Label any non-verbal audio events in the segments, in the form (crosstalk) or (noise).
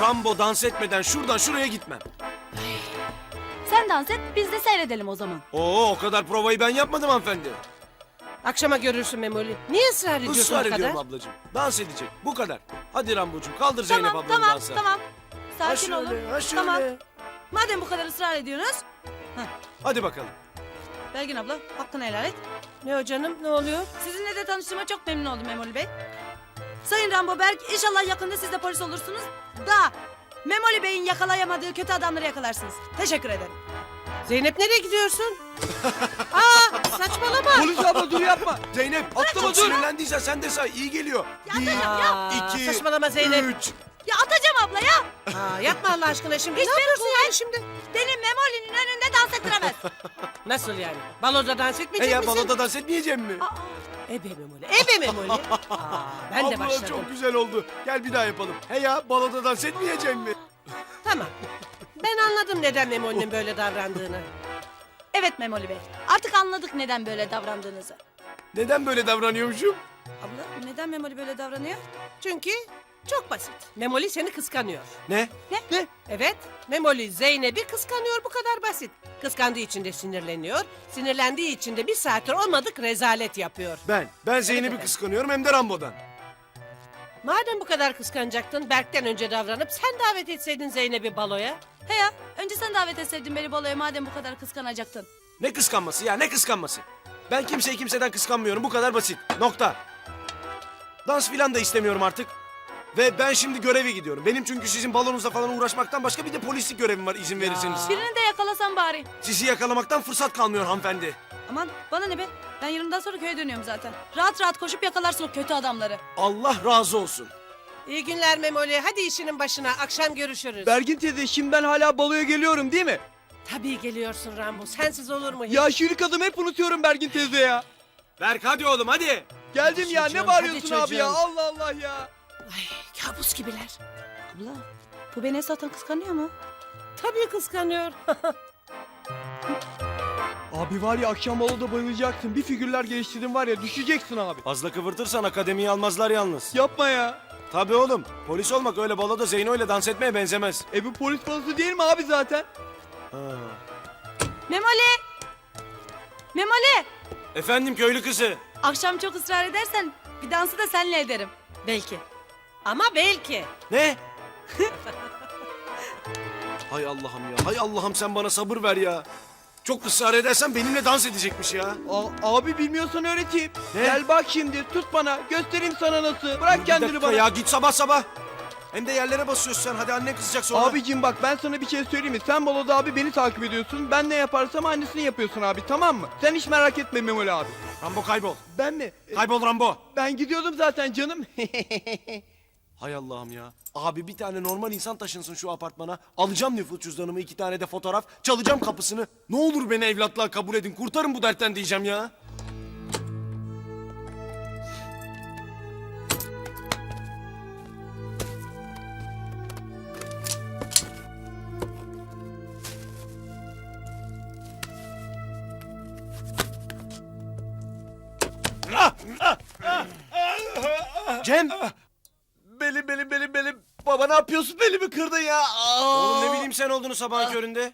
Rambo dans etmeden şuradan şuraya gitmem. Sen dans et biz de seyredelim o zaman. Oo o kadar provayı ben yapmadım hanımefendi. Akşama görürsün Memoli. Niye ısrar ediyorsun Israr o kadar? ediyorum ablacığım. Dans edecek. Bu kadar. Hadi Rambocuğum kaldır Zeynep tamam ablanı tamam dansa. tamam. Ha Sakin şöyle, olun. ha şöyle. Tamam. Madem bu kadar ısrar ediyorsunuz. Hadi bakalım. Belgin abla hakkını helal et. Ne o canım ne oluyor? Sizinle de tanıştığıma çok memnun oldum Memoli Bey. Sayın Rambo Berk inşallah yakında siz de polis olursunuz. Da Memoli Bey'in yakalayamadığı kötü adamları yakalarsınız. Teşekkür ederim. Zeynep nereye gidiyorsun? (laughs) Aa saçmalama. Polis abla dur yapma. Zeynep Atlama, dur. sinirlendiysen sen de say iyi geliyor. Ya atacağım ya. İki, saçmalama Zeynep. Üç. Ya atacağım abla ya. Aa, yapma Allah aşkına şimdi. Hiçbir ne yapıyorsun kuvvet- yani şimdi? Beni Memoli'nin önünde dans ettiremez. (laughs) Nasıl yani? Baloda dans etmeyecek ya misin? baloda dans etmeyeceğim mi? Aa, Ebe Memoli. Ebe Memoli. (laughs) Aa, ben de Abla başladım. çok güzel oldu. Gel bir daha yapalım. He ya baloda dans etmeyeceğim mi? Tamam. Ben anladım neden Memoli'nin böyle davrandığını. evet Memoli Bey. Artık anladık neden böyle davrandığınızı. Neden böyle davranıyormuşum? Abla neden Memoli böyle davranıyor? Çünkü çok basit. Memoli seni kıskanıyor. Ne? Ne? Evet. Memoli Zeynep'i kıskanıyor bu kadar basit. Kıskandığı için de sinirleniyor. Sinirlendiği için de bir saattir olmadık rezalet yapıyor. Ben. Ben Zeynep'i efendim. kıskanıyorum hem de Rambo'dan. Madem bu kadar kıskanacaktın Berk'ten önce davranıp sen davet etseydin Zeynep'i baloya. He ya önce sen davet etseydin beni baloya madem bu kadar kıskanacaktın. Ne kıskanması ya ne kıskanması? Ben kimseyi kimseden kıskanmıyorum bu kadar basit. Nokta. Dans filan da istemiyorum artık. Ve ben şimdi göreve gidiyorum. Benim çünkü sizin balonunuzla falan uğraşmaktan başka bir de polislik görevim var izin verirseniz. Birini de yakalasan bari. Sizi yakalamaktan fırsat kalmıyor hanımefendi. Aman bana ne be? Ben yarımdan sonra köye dönüyorum zaten. Rahat rahat koşup yakalarsın o kötü adamları. Allah razı olsun. İyi günler Memoli. Hadi işinin başına. Akşam görüşürüz. Bergin teyze şimdi ben hala baloya geliyorum değil mi? Tabii geliyorsun Rambo. Sensiz olur mu hiç? Ya şirin adımı hep unutuyorum Bergin teyze ya. Berk hadi oğlum hadi. Geldim ya çocuğum, ne bağırıyorsun abi ya. Allah Allah ya. Ay, kabus gibiler. Abla bu beni zaten kıskanıyor mu? Tabii kıskanıyor. (laughs) Abi var ya akşam baloda bayılacaksın. Bir figürler geliştirdin var ya düşeceksin abi. Fazla kıvırtırsan akademiyi almazlar yalnız. Yapma ya. Tabii oğlum. Polis olmak öyle baloda Zeyno ile dans etmeye benzemez. E bu polis balosu değil mi abi zaten? Ha. Memoli! Memoli! Efendim köylü kızı. Akşam çok ısrar edersen bir dansı da seninle ederim. Belki. Ama belki. Ne? (laughs) hay Allah'ım ya. Hay Allah'ım sen bana sabır ver ya. Çok ısrar edersen benimle dans edecekmiş ya. A- abi bilmiyorsan öğreteyim. Ne? Gel bak şimdi tut bana göstereyim sana nasıl. Bırak Bir kendini bana. Ya git sabah sabah. Hem de yerlere basıyorsun sen. Hadi annen kızacak sonra. Abicim bak ben sana bir şey söyleyeyim mi? Sen baloda abi beni takip ediyorsun. Ben ne yaparsam aynısını yapıyorsun abi tamam mı? Sen hiç merak etme Memoli abi. Rambo kaybol. Ben mi? Kaybol Rambo. Ben gidiyordum zaten canım. (laughs) Hay Allah'ım ya. Abi bir tane normal insan taşınsın şu apartmana. Alacağım nüfus cüzdanımı, iki tane de fotoğraf. Çalacağım kapısını. Ne olur beni evlatlığa kabul edin. Kurtarın bu dertten diyeceğim ya. Cem. benim benim benim benim. Baba ne yapıyorsun belimi kırdın ya. Oğlum ne bileyim sen olduğunu sabahın köründe.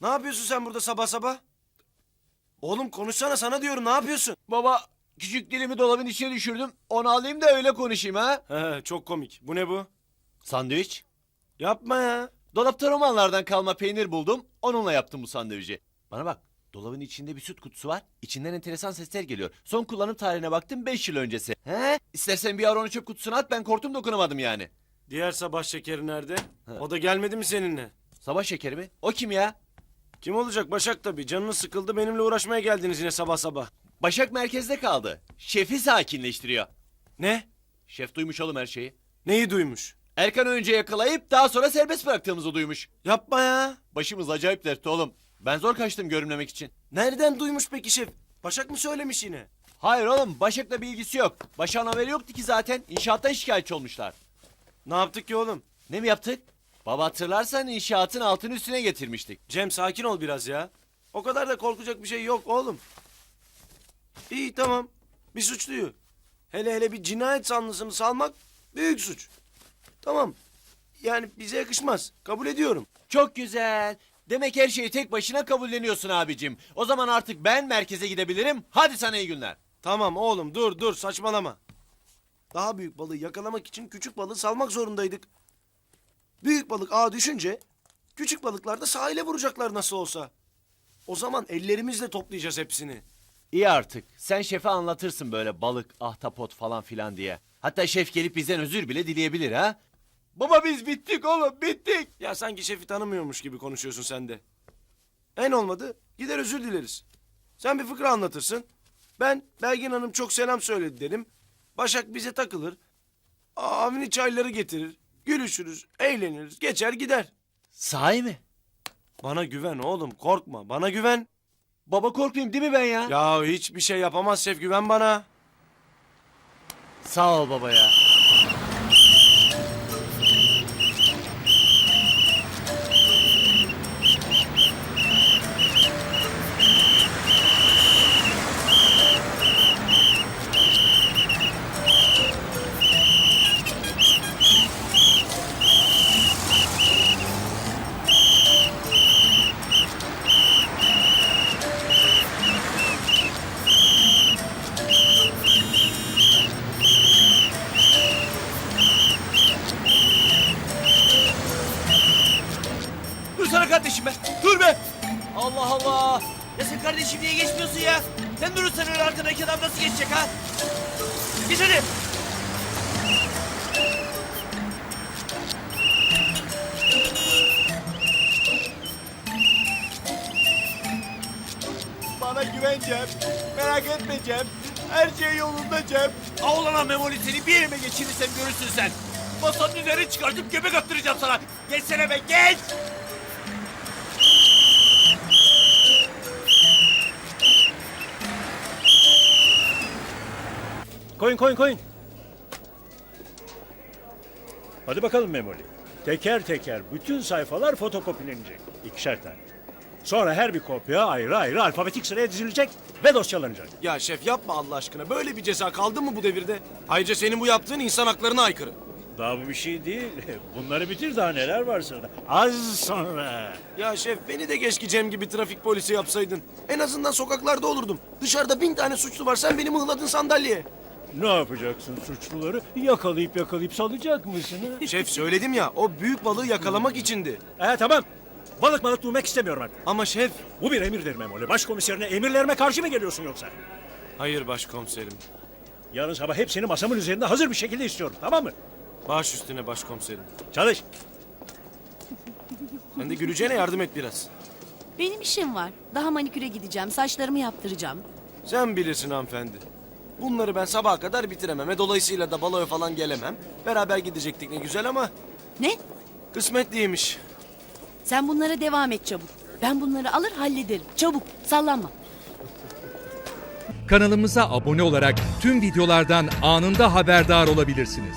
Ne yapıyorsun sen burada sabah sabah? Oğlum konuşsana sana diyorum ne yapıyorsun? Baba küçük dilimi dolabın içine düşürdüm. Onu alayım da öyle konuşayım ha. He çok komik. Bu ne bu? Sandviç. Yapma ya. Dolapta romanlardan kalma peynir buldum. Onunla yaptım bu sandviçi. Bana bak. Dolabın içinde bir süt kutusu var. İçinden enteresan sesler geliyor. Son kullanım tarihine baktım 5 yıl öncesi. He? İstersen bir ara onu çöp kutusuna at ben korktum dokunamadım yani. Diğer sabah şekeri nerede? O da gelmedi mi seninle? Sabah şekeri mi? O kim ya? Kim olacak Başak tabii. Canınız sıkıldı benimle uğraşmaya geldiniz yine sabah sabah. Başak merkezde kaldı. Şefi sakinleştiriyor. Ne? Şef duymuş oğlum her şeyi. Neyi duymuş? Erkan önce yakalayıp daha sonra serbest bıraktığımızı duymuş. Yapma ya. Başımız acayip dertte oğlum. Ben zor kaçtım görünmemek için. Nereden duymuş peki şef? Başak mı söylemiş yine? Hayır oğlum Başak'la bir ilgisi yok. Başak'ın haberi yoktu ki zaten. İnşaattan şikayetçi olmuşlar. Ne yaptık ki oğlum? Ne mi yaptık? Baba hatırlarsan inşaatın altını üstüne getirmiştik. Cem sakin ol biraz ya. O kadar da korkacak bir şey yok oğlum. İyi tamam. Bir suçluyu. Hele hele bir cinayet sanlısını salmak büyük suç. Tamam. yani bize yakışmaz. Kabul ediyorum. Çok güzel. Demek her şeyi tek başına kabulleniyorsun abicim. O zaman artık ben merkeze gidebilirim. Hadi sana iyi günler. Tamam oğlum dur dur saçmalama. Daha büyük balığı yakalamak için küçük balığı salmak zorundaydık. Büyük balık ağa düşünce küçük balıklar da sahile vuracaklar nasıl olsa. O zaman ellerimizle toplayacağız hepsini. İyi artık. Sen şefe anlatırsın böyle balık, ahtapot falan filan diye. Hatta şef gelip bizden özür bile dileyebilir ha. Baba biz bittik oğlum bittik. Ya sanki şefi tanımıyormuş gibi konuşuyorsun sen de. En olmadı gider özür dileriz. Sen bir fıkra anlatırsın. Ben Belgin Hanım çok selam söyledi derim. Başak bize takılır. Avni çayları getirir. Gülüşürüz, eğleniriz, geçer gider. Sahi mi? Bana güven oğlum korkma bana güven. Baba korkmayayım değil mi ben ya? Ya hiçbir şey yapamaz şef güven bana. Sağ ol baba ya. Kardeşim be. Dur be. Allah Allah. Ya sen kardeşim niye geçmiyorsun ya? Sen durursan öyle arkadaki adam nasıl geçecek ha? Geç hadi. Bana güven Cem. Merak etme Cem. Her şey yolunda Cem. Ağlama Memoli seni bir yerime geçirirsem görürsün sen. Masanın üzerine çıkartıp göbek attıracağım sana. Geçsene be geç. Koyun koyun koyun. Hadi bakalım Memoli. Teker teker bütün sayfalar fotokopilenecek. İkişer tane. Sonra her bir kopya ayrı ayrı alfabetik sıraya dizilecek ve dosyalanacak. Ya şef yapma Allah aşkına böyle bir ceza kaldı mı bu devirde? Ayrıca senin bu yaptığın insan haklarına aykırı. Daha bu bir şey değil. (laughs) Bunları bitir daha neler var sırada. Az sonra. Ya şef beni de keşke Cem gibi trafik polisi yapsaydın. En azından sokaklarda olurdum. Dışarıda bin tane suçlu var sen beni mıhladın sandalyeye. Ne yapacaksın suçluları? Yakalayıp yakalayıp salacak mısın? Ha? Şef söyledim ya o büyük balığı yakalamak içindi. Ee, tamam. Balık balık duymak istemiyorum artık. Ama şef... Bu bir emirdir Memoli. Başkomiserine emirlerime karşı mı geliyorsun yoksa? Hayır başkomiserim. Yarın sabah hepsini masamın üzerinde hazır bir şekilde istiyorum. Tamam mı? Baş üstüne başkomiserim. Çalış. Sen de güleceğine yardım et biraz. Benim işim var. Daha maniküre gideceğim. Saçlarımı yaptıracağım. Sen bilirsin hanımefendi. Bunları ben sabaha kadar bitiremem. E, dolayısıyla da baloya falan gelemem. Beraber gidecektik ne güzel ama Ne? kısmet değilmiş. Sen bunlara devam et çabuk. Ben bunları alır hallederim. Çabuk sallanma. Kanalımıza abone olarak tüm videolardan anında haberdar olabilirsiniz.